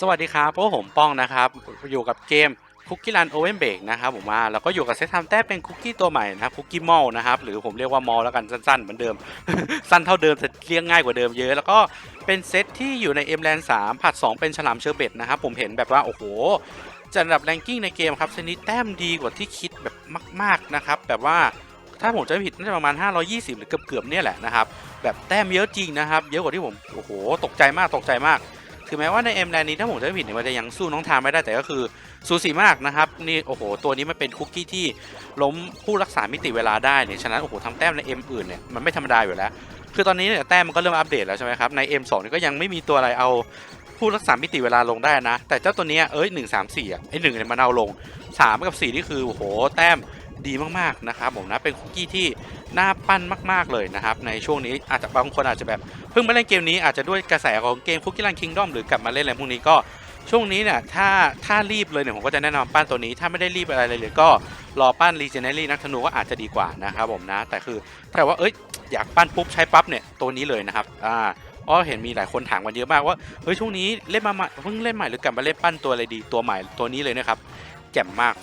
สวัสดีครับพวกผมป้องนะครับ อยู่กับเกมคุกกี้รันโอเวนเบกนะครับผมมาแล้วก็อยู่กับเซตทำแต้มเป็นคุกกี้ตัวใหม่นะครับคุกกี้มอลนะครับหรือผมเรียกว่ามอลแล้วกันสั้นๆเหมือนเดิม สั้นเท่าเดิมแต่เรียกง่ายกว่าเดิมเยอะ แล้วก็เป็นเซตที่อยู่ใน M l a n 3ผัด 2 เป็นฉลามเชอร์เบตนะครับผมเห็นแบบว่า โอ้โหจัดอันดับแรงกิ้งในเกมครับเซตนี้แต้มดีกว่าที่คิดแบบมาก ๆนะครับแบบว่าถ้าผมจะไม่ผิดน่าจะประมาณ 520 หรือเกือบๆเนี่ยแหละนะครับแบบแต้มเยอะจริงนะครับเยอะกว่าที่ผมโอ้โหตกใจมากตกใจมาก ถึงแม้ว่าในเอ็มแลนนี้ถ้าผมจะไม่ผิดเนี่ยมันจะยังสู้น้องทามไม่ได้แต่ก็คือสูสีมากนะครับนี่โอ้โหตัวนี้มันเป็นคุกกี้ที่ล้มผู้รักษามิติเวลาได้เนี่ยฉะนั้นโอ้โหทำแต้มในเอ็มอื่นเนี่ยมันไม่ธรรมดาอยู่แล้ว คือตอนนี้เนี่ยแต้มมันก็เริ่มอัปเดตแล้วใช่ไหมครับใน M2 นี่ก็ยังไม่มีตัวอะไรเอาผู้รักษามิติเวลาลงได้นะ แต่เจ้าตัวนี้เอ้ยหนึ่งสามสี่อะไอหนึ่งเนี่ยมันเอาลงสามกับสี่นี่คือโอ้โหแต้ม ดีมากๆนะครับผมนะเป็นคุกกี้ที่น่าปั้นมาก ๆเลยนะครับในช่วงนี้อาจจะบางคนอาจจะแบบเพิ่งมาเล่นเกมนี้อาจจะด้วยกระแสของเกมคุกกี้รันคิงดอมหรือกลับมาเล่นอะไรพวกนี้ก็ช่วงนี้เนี่ยถ้าถ้ารีบเลยเนี่ยผมก็จะแนะนำปั้นตัวนี้ ถ้าไม่ได้รีบอะไรเลยเลยก็รอปั้นรีเจเนอรี่นักธนูก็อาจจะดีกว่านะครับผมนะ แต่คือถ้าว่าเอ้ยอยากปั้นปุ๊บใช้ปั๊บเนี่ยตัวนี้เลยนะครับอ่าอ๋อเห็นมีหลายคนถามกันเยอะมากว่าเฮ้ยช่วงนี้เล่นมาใหม่เพิ่งเล่นใหม่หรือกลับมาเล่นปั้นตัวอะไรดีตัวใหม่ตัวนี้เลยนะครับแจ่มมาก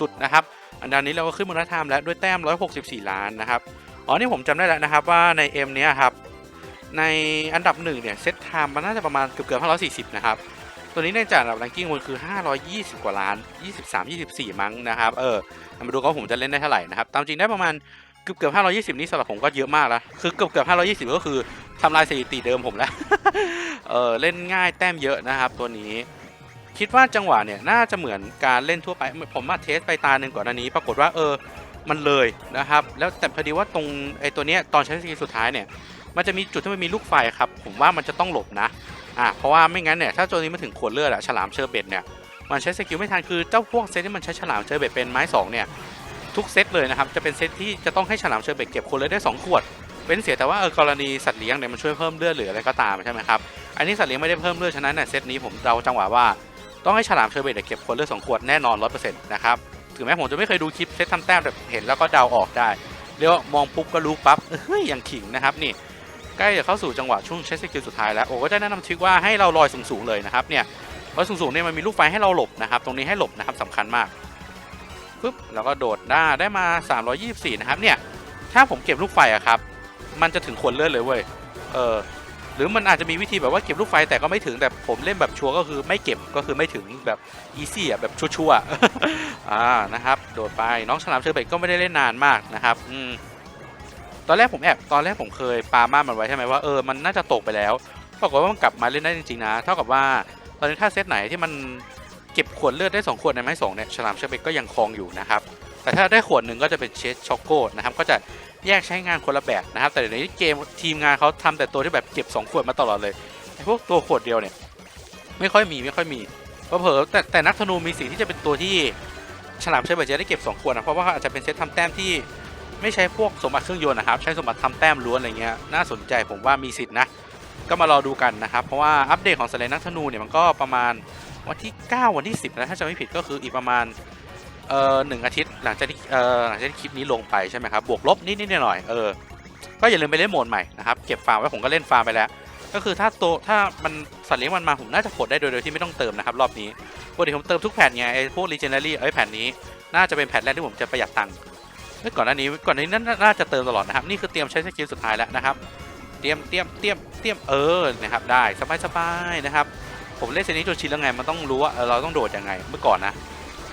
สุดๆนะครับ อันดับนี้เราก็ขึ้นมูลค่าแล้วด้วยแต้ม 164 ล้านนะครับ อ๋อ นี่ผมจำได้แล้วนะครับว่าใน M เนี้ยครับ ในอันดับหนึ่งเนี่ยเซตไทม์มันน่าจะประมาณเกือบเกือบ540 นะครับ ตัวนี้ในจากอันดับแรงกิ้งมันคือ 520 กว่าล้าน 23 24 มั้งนะครับ เออ มาดูกันว่าผมจะเล่นได้เท่าไหร่นะครับ ตามจริงได้ประมาณเกือบเกือบ520 นี่สำหรับผมก็เยอะมากแล้ว คือเกือบเกือบ520 ก็คือทำลายสถิติเดิมผมแล้ว เออ เล่นง่ายแต้มเยอะนะครับตัวนี้ คิดว่าจังหวะเนี่ยน่าจะเหมือนการเล่นทั่วไป ผมมาเทสไปตาหนึ่งก่อนอันนี้ ปรากฏว่าเออมันเลยนะครับ แล้วแต่พอดีว่าตรงไอ้ตัวเนี้ยตอนใช้สกิลสุดท้ายเนี่ยมันจะมีจุดที่มันมีลูกไฟครับ ผมว่ามันจะต้องหลบนะอ่าเพราะว่าไม่งั้นเนี่ยถ้าตัวนี้มาถึงขวดเลือดอะฉลามเชอร์เบ็ดเนี่ยมันใช้สกิลไม่ทันคือเจ้าพวกเซตที่มันใช้ฉลามเชอร์เบ็ดเป็นไม้สองเนี่ยทุกเซตเลยนะครับจะเป็นเซตที่จะต้องให้ฉลามเชอร์เบ็ดเก็บขวดเลือดได้สองขวดเป็นเสียแต่ว่าเออกรณีสัตว์เลี้ยงเนี่ยมันช่วยเพิ่มเลือดหรืออะไรก็ตามใช่ไหมครับอันนี้สัตว์เลี้ยงไม่ได้เพิ่มเลือดฉะนั้นเนี่ยเซตนี้ผมเดาจังหวะว่า ต้องให้ฉลามเชอร์เบ็ดเนี่ยเก็บขวดเลือดสองขวดแน่นอนร้อยเปอร์เซ็นต์นะครับถึงแม้ผมจะไม่เคยดูคลิปเซตทำแต้มแบบเห็นแล้วก็เดาออกได้เรียกว่ามองปุ๊บก็รู้ปั๊บเฮ้ยอย่างขิงนะครับนี่ใกล้จะเข้าสู่จังหวะช่วงใช้สกิลสุดท้ายแล้วโอ้ก็จะแนะนำทริคว่าให้เราลอยสูงๆเลยนะครับเนี่ยลอยสูงๆเนี่ยมันมีลูกไฟให้เราหลบนะครับตรงนี้ให้หลบนะครับสำคัญมากปุ๊บแล้วก็โดดได้ได้มา 324 นะครับเนี่ยถ้าผมเก็บลูกไฟอะครับมันจะถึงขวดเลือดเลยเว้ยเออ หรือมันอาจจะมีวิธีแบบว่าเก็บลูกไฟแต่ก็ไม่ถึงแต่ผมเล่นแบบชัวร์ก็คือไม่เก็บก็คือไม่ถึงแบบอีซี่อะแบบชัวร์ๆอ่านะครับโดดไปน้องฉลามเชอร์เบตก็ไม่ได้เล่นนานมากนะครับอืมตอนแรกผมแอบตอนแรกผมเคยปาม่านมันไว้ใช่ไหมว่าเออมันน่าจะตกไปแล้วปรากฏว่ามันกลับมาเล่นได้จริงๆนะเท่ากับว่าตอนนี้ถ้าเซตไหนที่มันเก็บขวดเลือดได้สองขวดในไม้สองเนี่ยฉลามเชอร์เบตก็ยังคลองอยู่นะครับแต่ถ้าได้ขวดหนึ่งก็จะเป็นเชสช็อกโกนะครับก็จะ แยกใช้งานคนละแบบนะครับ แต่เดี๋ยวนี้เกมทีมงานเขาทำแต่ตัวที่แบบเก็บสองขวดมาตลอดเลยไอ้พวกตัวขวดเดียวเนี่ยไม่ค่อยมีไม่ค่อยมีเผอแต่แต่นักธนูมีสิ่งที่จะเป็นตัวที่ฉลามเชอร์เบตจได้เก็บ 2 ขวดนะเพราะว่าอาจจะเป็นเซตทำแต้มที่ไม่ใช้พวกสมบัติเครื่องยนต์นะครับ ใช้สมบัติทำแต้มล้วนอะไรเงี้ยน่าสนใจผมว่ามีสิทธินะ ก็มารอดูกันนะครับเพราะว่าอัปเดตของสเลนนักธนูเนี่ยมันก็ประมาณวันที่ 9 วันที่ 10นะถ้าจะไม่ผิดก็คืออีกประมาณ เอ่อหนึ่งอาทิตย์หลังจากที่เอ่อหลังจากที่คลิปนี้ลงไปใช่ไหมครับบวกลบนิดนิดหน่อยเออก็อย่าลืมไปเล่นโหมดใหม่นะครับเก็บฟาร์มไว้ผมก็เล่นฟาร์มไปแล้ว ก็คือถ้าโตถ้ามันสัตว์เลี้ยงมันมาผมน่าจะกดได้โดยที่ไม่ต้องเติมนะครับรอบนี้ปกติผมเติมทุกแผ่นไงไอ้พวก Legendary เอ้แผ่นนี้น่าจะเป็นแผ่นแรกที่ผมจะประหยัดตังค์เมื่อก่อนหน้านี้ก่อนหน้านี้น่าน่าจะเติมตลอดนะครับนี่คือเตรียมใช้สกิลสุดท้ายแล้วนะครับเตรียมเตรียมเตรียมเตรียมเออนะครับได้สบายสบายนะครับผมเล่นเซนนี้จนชินแล้วไงมันต้องรู้ว่าเราต้องโดดยังไงเมื่อก่อนนะ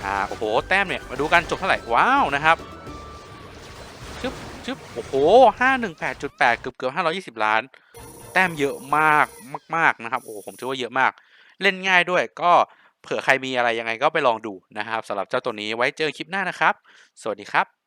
อ่าโอ้โหแต้มเนี่ยมาดูกันจบเท่าไหร่ว้าวนะครับชึบชึบโอ้โหห้าหนึ่งแปดจุดแปดเกือบเกือบห้าร้อยี่สิบล้าน แต้มเยอะมากมาก ๆ นะครับ โอ้โหผมถือว่าเยอะมาก เล่นง่ายด้วยก็เผื่อใครมีอะไรยังไงก็ไปลองดูนะครับสำหรับเจ้าตัวนี้ไว้เจอคลิปหน้านะครับ สวัสดีครับ